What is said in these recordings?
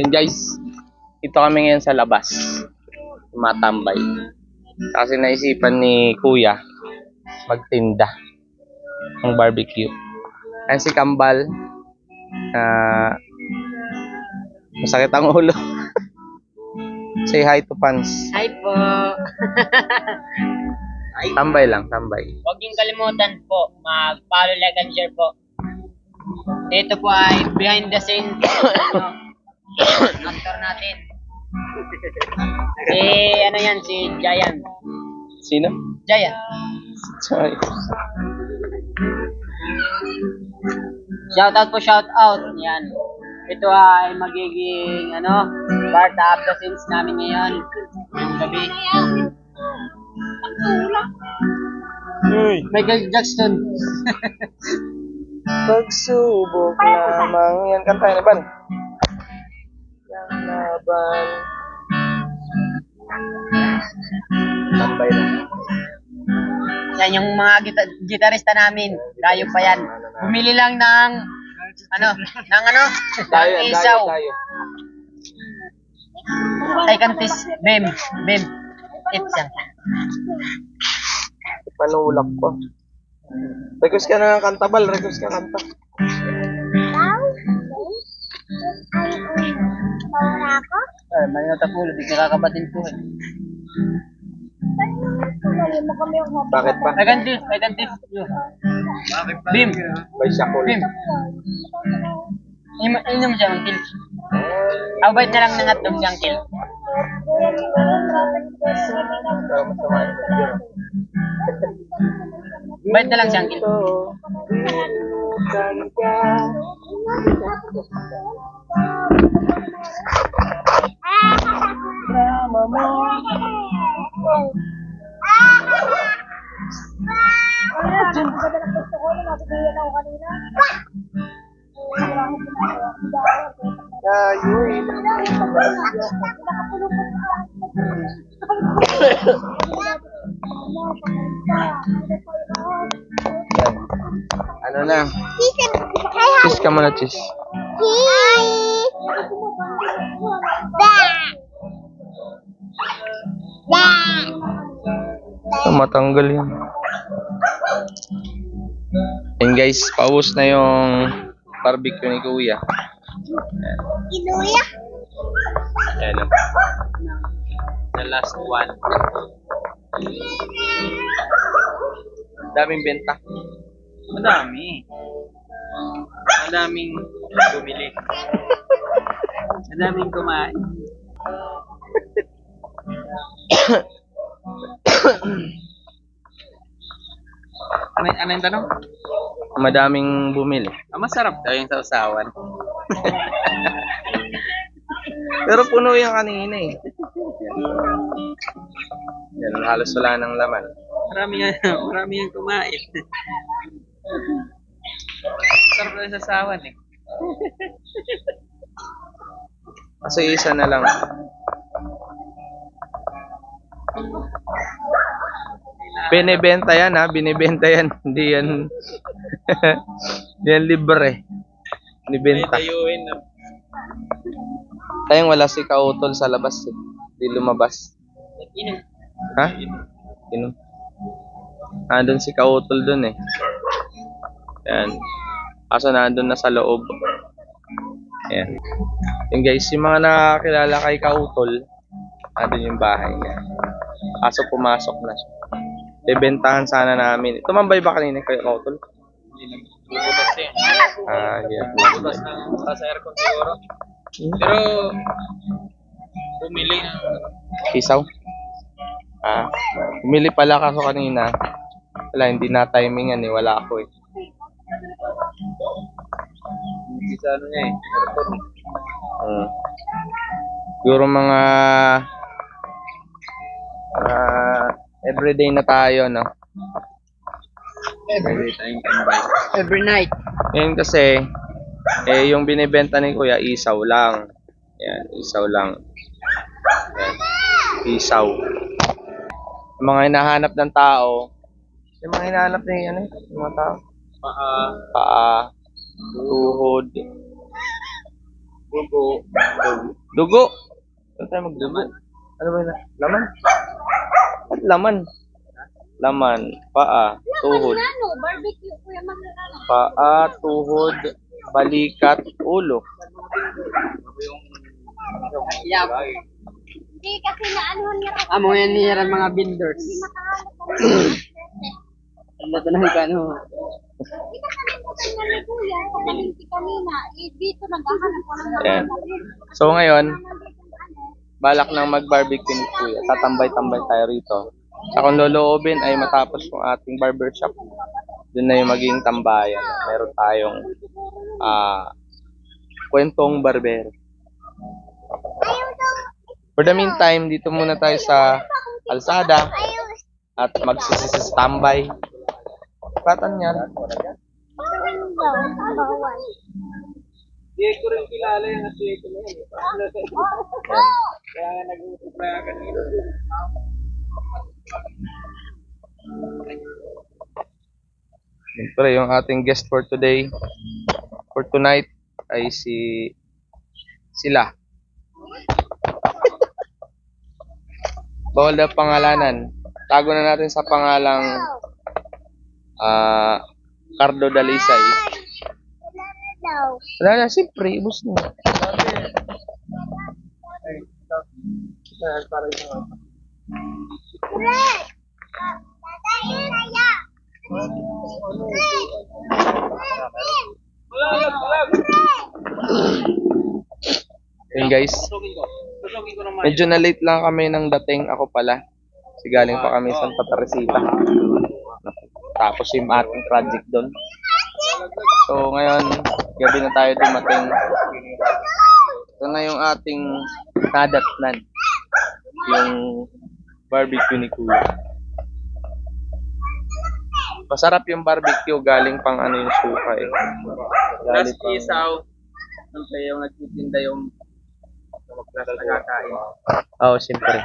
Yun guys, ito kami ngayon sa labas. Matambay. Kasi naisipan ni Kuya magtinda ng barbecue. Ayan si Kambal. Ah, masakit ang ulo. Say hi to fans. Hi po. Tambay lang, tambay. Huwag niyong kalimutan po, mag-follow, like, and share po. Ito po ay behind the scene ano, actor natin. Si, ano yan, si Giant. Sino? Giant. Sorry. Shout out po, shout out. Yan. Ito ay magiging, ano, part of the scenes namin ngayon. Ngayong gabi. Michael Jackson. Pagsubok lamang yan. Kanta na ba? Laban. Tambay lang. Yan yung mga gita- gitarista namin. Layo pa yan. Bumili lang ng ano, ng ano? Tayo, ng isaw. tayo. Ay kantis. Bim. Bim. It's yan. Panulak ko. Request ka na ng kanta, Bal. Request ka kanta. Ay, may natapulo. Di kakakabatin ko eh. Bakit pa? Ay kantis. Ay kantis. Bim. By Shakul. Bim. Inom inom siya ang kill. Abait na lang ng hotdog siyang kill. Bait na lang siyang kill. Kayo'y Ano na? Cheese ka muna, cheese. Matanggal yan. And guys, paus na yung barbecue ni Kuya. Inuya? Ayan o. The last one. Daming benta. Madami. Madaming bumili. Madaming kumain. ano, ano yung tanong? Madaming bumili. Ah, masarap daw yung sausawan. Pero puno yung kanina eh. Yan, halos wala ng laman. Marami nga, marami yung kumain. Sarap daw yung sausawan eh. Kasi isa na lang. Binibenta yan ha, binibenta yan. Hindi yan, hindi yan libre. Binibenta. dayuin na. Tayong wala si Kautol sa labas eh. Hindi lumabas. Inom. Ha? Sino? Ah, doon si Kautol doon eh. Yan. Kaso nandun na sa loob. Ayan. Yung guys, yung mga nakakilala kay Kautol, nandun yung bahay niya. Kaso pumasok na siya. Bebentahan sana namin. Tumambay ba kanina kay Kautol? Bubutas eh. Ah, yeah. Bubutas ng para sa aircon siguro. Pero, bumili ng Isaw? Ah, umili pala kaso kanina. Wala, hindi na timingan eh. Wala ako eh. hindi sa ano niya eh. Aircon. Mm. Siguro mga ah, everyday na tayo, no? Everyday tayong tambay. Every night. Ngayon kasi, eh, yung binibenta ni Kuya, isaw lang. Yan, isaw lang. Yan, isaw. Yung mga hinahanap ng tao, yung mga hinahanap ni, ano, yung mga tao, Paa, paa, tuhod, Dugo. Dugo. Ano tayo magdugo? Ano ba yun? Laman? Laman? Laman, paa, tuhod. Ano. Paa, tuhod, balikat, ulo. Yeah. Hindi kasi naanuhan niya ako. Amo yan niya mga ako. Ano to na ano? Hindi ka kami pupunta ni kuya. Pagalinti kanina. Eh, dito naghahanap ko ng mga Ayan. barbecue. So ngayon. Balak nang mag-barbecue ni Kuya. Tatambay-tambay tayo rito. Sa kung loloobin ay matapos yung ating barbershop. Doon na yung maging tambayan. Meron tayong ah kwentong barber. For the meantime, dito muna tayo sa kalsada at magsisistambay. Katan yan. Hindi ko rin kilala yung nasi ko na yun. Kaya nga nag-uupaya ka dito. Siyempre, yung ating guest for today, for tonight, ay si sila. Bawal na pangalanan. Tago na natin sa pangalang ah Cardo Dalisay. Daw. Wala na, siyempre, ibus mo. Correct! Tatayin kaya! Yun guys, Tusugin ko. Tusugin ko naman. medyo na late lang kami ng dating ako pala. Kasi galing pa kami sa Santa Teresita. Tapos yung ating project doon. So ngayon, gabi na tayo dumating. Ito na yung ating nadatnan. Yung barbecue ni Kuya. Masarap yung barbecue, galing pang ano yung suka eh. Galing pang- isaw. Nung yung nagtitinda yung nagkakain. Oo, oh, siyempre.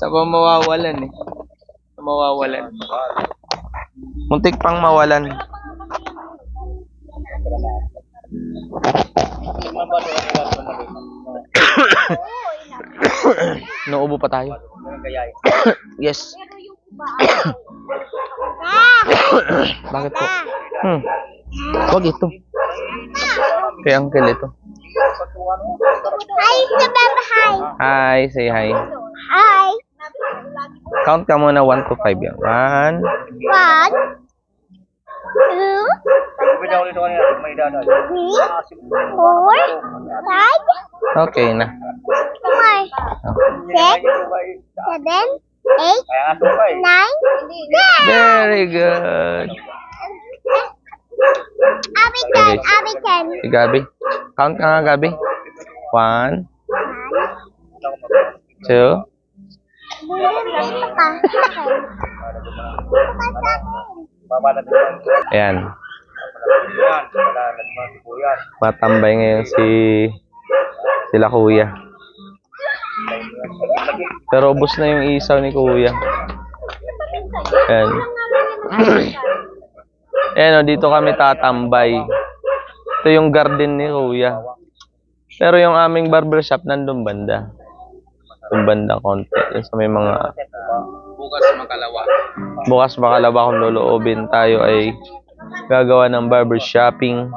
Sa ba mawawalan eh. Mawawalan. Muntik pang mawalan. Nauubo pa tayo. yes. Bakit po? Hmm. Wag ito. Kay uncle ito. Hi, sa baba, hi! Hi, say hi. Hi! Count ka muna 1 to 5 yan. 1, One, two, three, four, five, Okay na. Six, seven, eight, nine, ten! Very good. Abitan, abitan. Si Gabi. Count ka nga, Gabi. 1, 2, Dito ka. Ayan. Matambay ngayon si sila kuya. Pero ubos na yung isaw ni kuya. Ayan. Ayan o, dito kami tatambay. Ito yung garden ni kuya. Pero yung aming barbershop nandun banda. Yung banda konti. Yung sa may mga Bukas makalawa. bukas makalawa kung loloobin tayo ay gagawa ng barber shopping.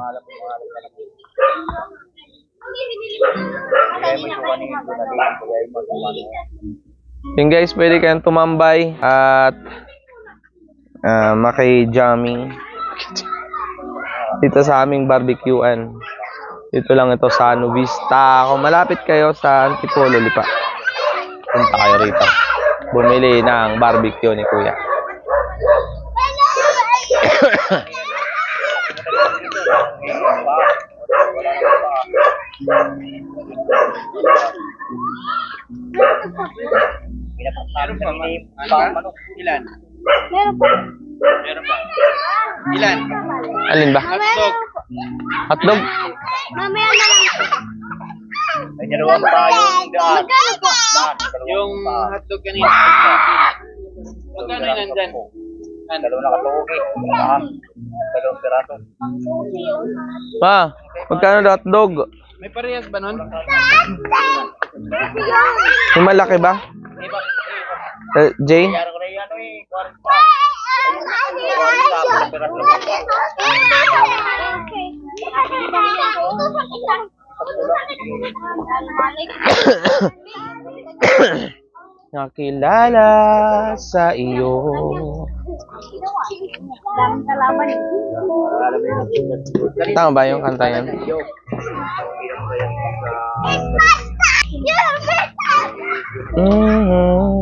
Yung guys, pwede kayong tumambay at uh, maki-jamming dito sa aming barbecuean. Dito lang ito sa Ano Vista. Kung malapit kayo sa Antipolo, Lipa. Punta kayo rito. Bumili ng barbecue ni Kuya. Meron pa, ano? Ilan? Meron pa. Meron pa. Ilan? Alin ba? Hotdog. Hotdog? Mamaya na lang. May dalawang tayong Magkano po? Yung hotdog kanina. Magkano yun nandyan? Dalawa na katugi. Dalawang piraso. Pa, magkano hotdog? May parehas ba nun? Yung malaki ba? Eh, Jane? Kaya Nakilala sa iyo. Tama ba yung kanta yan? Mm-hmm.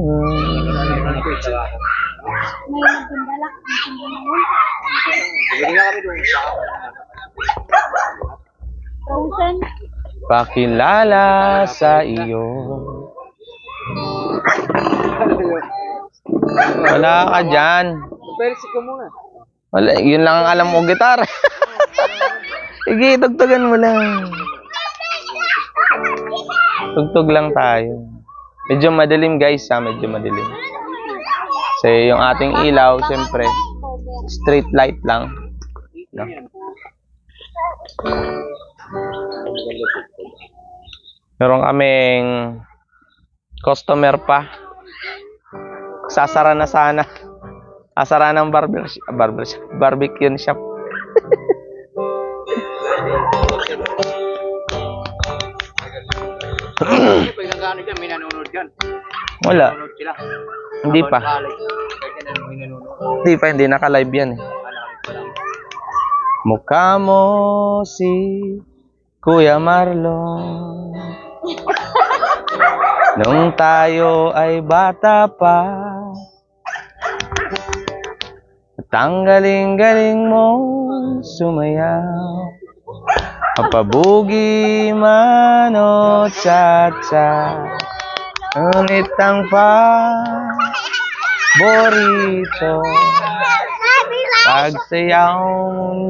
Pakilala sa iyo. Wala ka dyan. Persi ko muna. Wala, yun lang ang alam mo, gitar. Sige, tugtugan mo lang. Tugtog lang tayo. Medyo madilim guys ha, medyo madilim. Kasi yung ating ilaw, siyempre, street light lang. No? Meron kaming customer pa. Sasara na sana. Sasara ng barber, barber barbecue shop. Wala. Nanonood. Hindi pa. Hindi pa, hindi naka-live yan eh. Mukha mo si Kuya Marlon Nung tayo ay bata pa At ang galing-galing mo sumayaw. Mapabugi man o cha-cha Ngunit ang pa Borito Pagsayaw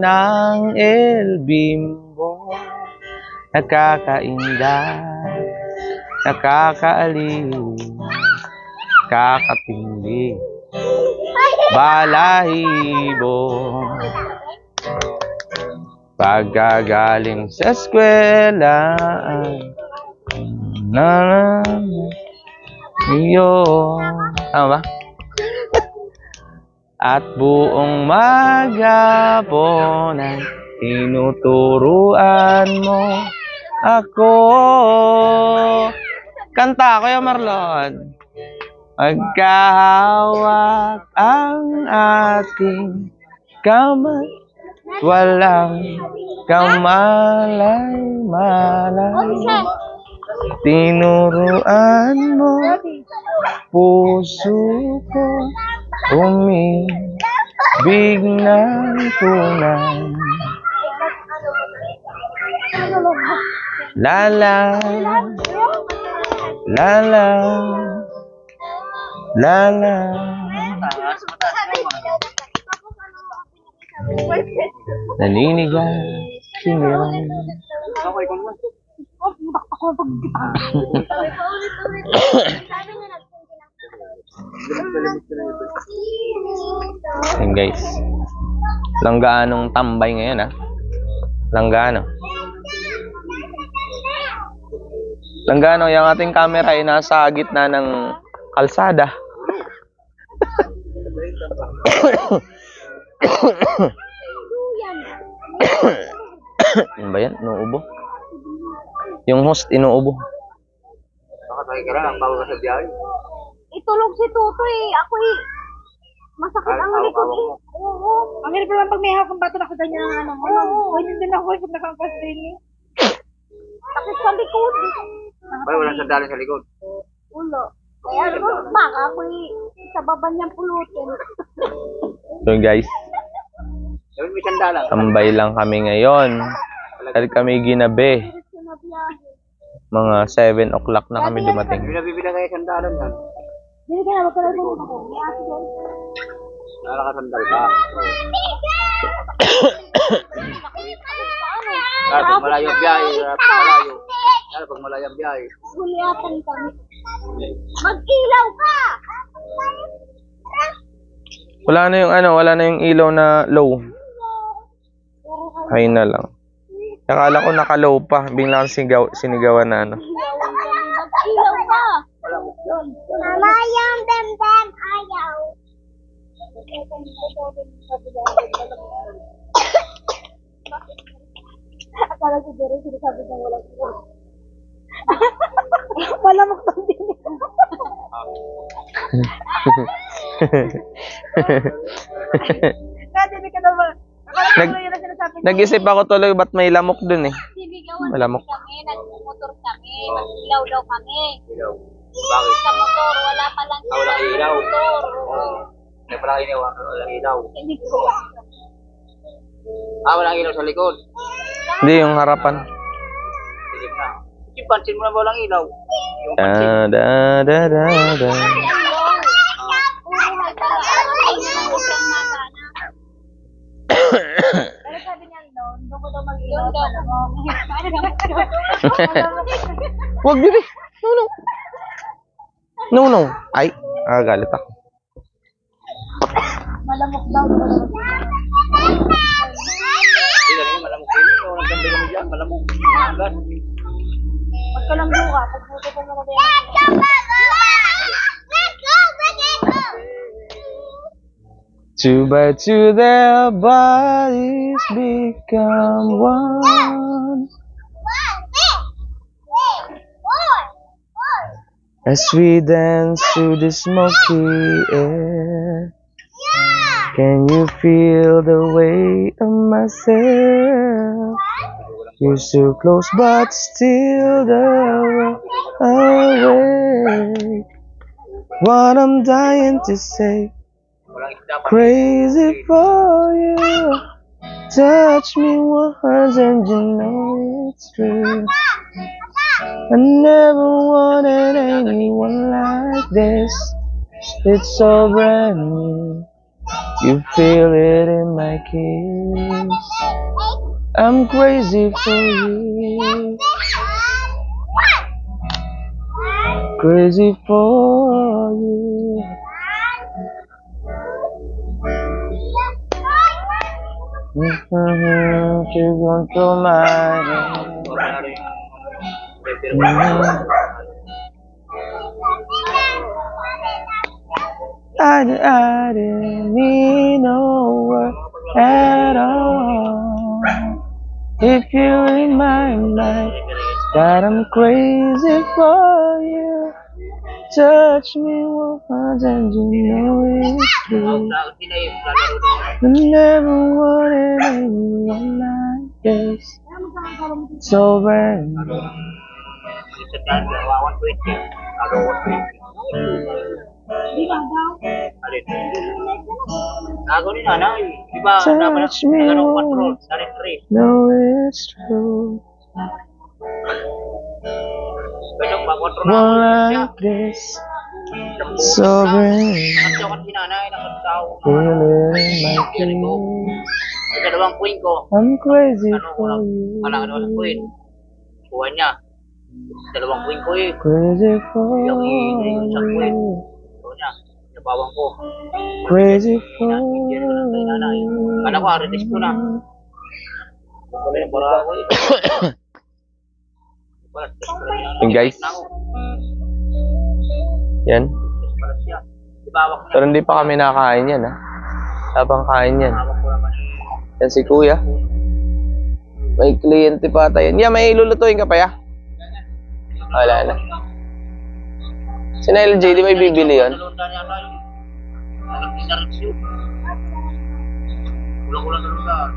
ng El Bimbo Nakakainda Nakakaaliw. Kakatindi Balahibo. Pagkagaling sa eskwela na na iyo Tama ba? At buong magaponan Tinuturuan mo ako Kanta, Kuya Marlon. Magkahawak ang ating kamay. Walang kamalay-malay. Tinuruan mo puso ko. Umibig ng tunay. Lala, lala, lala. Naninigan, siniran. Okay, kung naman. Yan guys. Langganong tambay ngayon ah. Langgano. Langgano, yung ating camera ay nasa gitna ng kalsada. Ano ba yan? Inuubo? Yung host, inuubo. Nakasakay ka na, bago ka sa biyahe. Itulog si Tuto eh. Ako eh. Masakit ang Ay, likod eh. Oo. Ang hirap lang pag may hawak bato na ko ganyan ang ano. Oo. Ganyan din ako pag nakakas din eh. Sakit sa likod. Ay, walang sandali sa likod. Ulo. Kaya ano, baka ako eh. Sa baba niyang pulutin. So guys, may sandalan. tambay lang kami ngayon. Dahil kami ginabi. Na. Mga 7 o'clock na kami dumating. Hindi nabibila kayo sandalan yan. Hindi ka na ako. May ate doon. Nakakasandal ka. Pag malayo biyahe, malayo. Kaya pag malayo ang biyahe. Huliatan kami. Mag-ilaw ka! Wala na yung ano, wala na yung ilaw na low. Ay na lang. Akala ko nakalow pa. Biglang sinigaw, sinigawan na ano. Nag-ilaw pa. Mama, yung bem-bem ayaw. Akala siguro sinasabi ng walang. Malamok to din. Kasi hindi ka naman. Akala Nag- Nag-isip ako tuloy ba't may lamok dun eh. Sinigawan Malamok. kami, nagmumotor kami, mag-ilaw daw kami. Bakit? Sa motor, wala pa lang Ah, walang ilaw. motor. Oo. May pala ah. Walang ilaw. Hindi ko. Ah, walang ilaw sa likod. Hindi, yung harapan. Sige na. Yung pansin mo na ba walang ilaw? Yung pansin. Da, da, da, da, da. Pero sabi niya noon, doon ko daw mag-ilaw. Doon daw Wag bibi. No, no. No, no. Ay, ah, galit ako. Malamok daw. Hindi lang yun, malamok yun. Yung nagkanda kami dyan, malamok. Malamok. Magkalanggo ka. Pag buto ko muna din. Two by two, their bodies become one. As we dance through the smoky air, can you feel the weight of myself? You're so close, but still the away. What I'm dying to say, crazy for you. Touch me once and you know it's true. I never wanted anyone like this. It's so brand new. You feel it in my kiss. I'm crazy for you. Crazy for you. Mm-hmm. To control my head. Wala na rin yung Mhm. I, I didn't need no word at all. If you're in my mind, that I'm crazy for you. Touch me once and you know it's true. I never wanted anyone like this. So. Isa dyan, dalawa, 120. Lalo 120. Alin? Gago ni nanay. Di ba, dapat Touch me nagano control. once. Dali 3. No, it's true. Pwede ba control One na like this. So random. Kasi ako si nanay, nakataw. Feel it in my feet. May dalawang queen ko. I'm crazy Ano ko for lang, you. Kuha niya. Dalawang queen ko eh. Crazy for Yung i- queen. you. Kuha niya. Nabawang ko. Crazy for. Kala ko, artist ko na. Wala yung para ako eh. Guys. Yan. Pero hindi pa kami nakakain yan, ha? Habang kain yan. Yan si kuya. May kliyente pa tayo. Yan, may lulutuin ka pa, ya? Wala na. Si LJ, di may bibili yun? Nalundan niya tayo. Nalundan na rin siya. Kulang-kulang nalundan.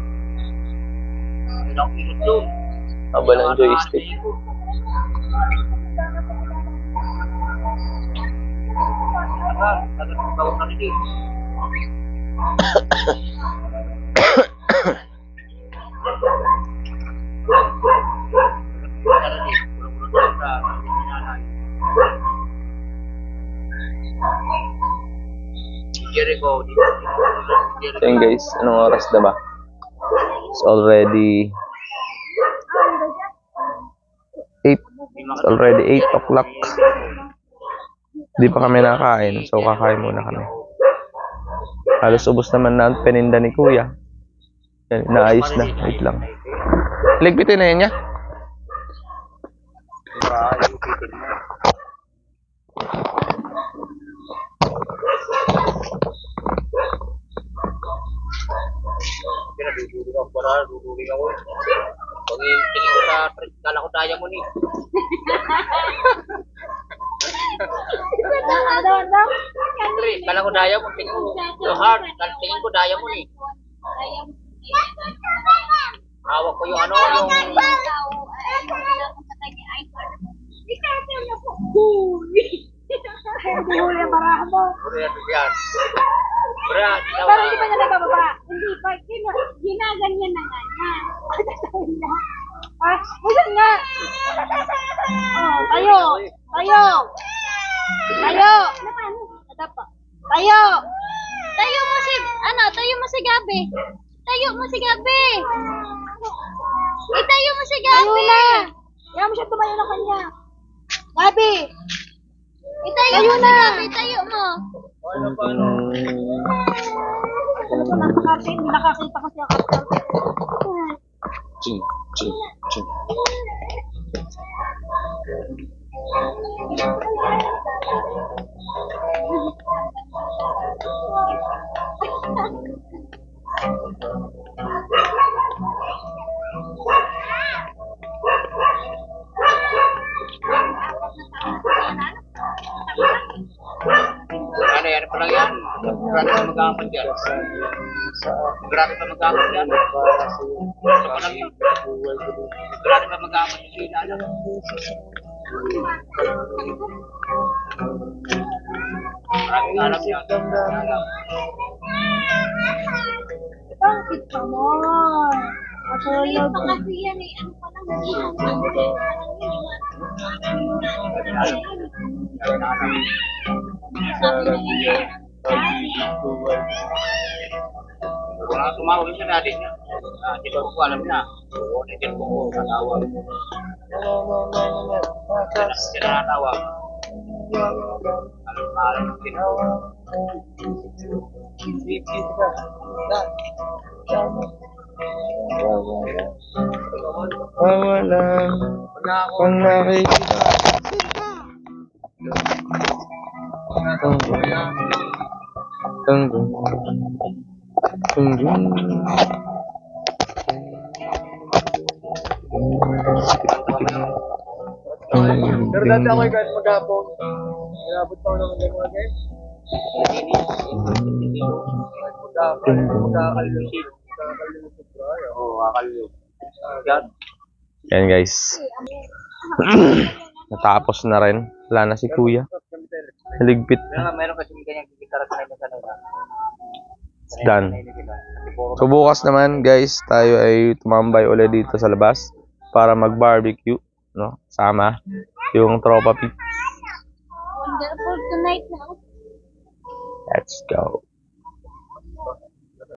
Ilang kilot yun. Haba ng joystick. Jericho, So yun guys, anong oras na ba? It's already 8. It's already 8 o'clock. Hindi pa kami nakain, so kakain muna kami. Halos ubos naman na ang peninda ni kuya. Yan, naayos na. Wait lang. Ligpitin na yan niya. Para ipitin mo. Kaya ako para duduli ako. Pag tingin ko sa trip, kala ko diamond eh. Ano, ano? Trip, kala ko diamond. Tingin ko, so hard. Tingin ko diamond eh. Hawak ko yung ano, yung... Huli baraha mo. Brad, yan. Ching, ching, ching. Ano yan, pa lang yan. Grabe pa mag-aamon dyan. Grabe pa. Ito pa pa mag-aamon yung sila. ano. Maraming alam yan. Ang kita mo. Matulog. pa kasi yan eh. Ano pa lang, pa na. Kung nga tumawag siya natin niya. Ah, di ba ko alam niya. Hindi ko natawag. Sila natawag. Alam na alam din ko. Wala Wala ako. kang nakikita. Tunggung. Pero dati ako kahit maghapon, nagabot pa ako ng mga mga guys. Maghapon, magkakalimut. Magkakalimut sa Brian. Oo, akalo. Yan. Yan guys. Natapos na rin. Wala na si kuya. Naligpit. Meron kasi ganyan gitara sa sa nila. Done. So bukas naman guys, tayo ay tumambay ulit dito sa labas para mag-barbecue, no? Sama yung tropa peeps. Wonderful tonight na. Let's go.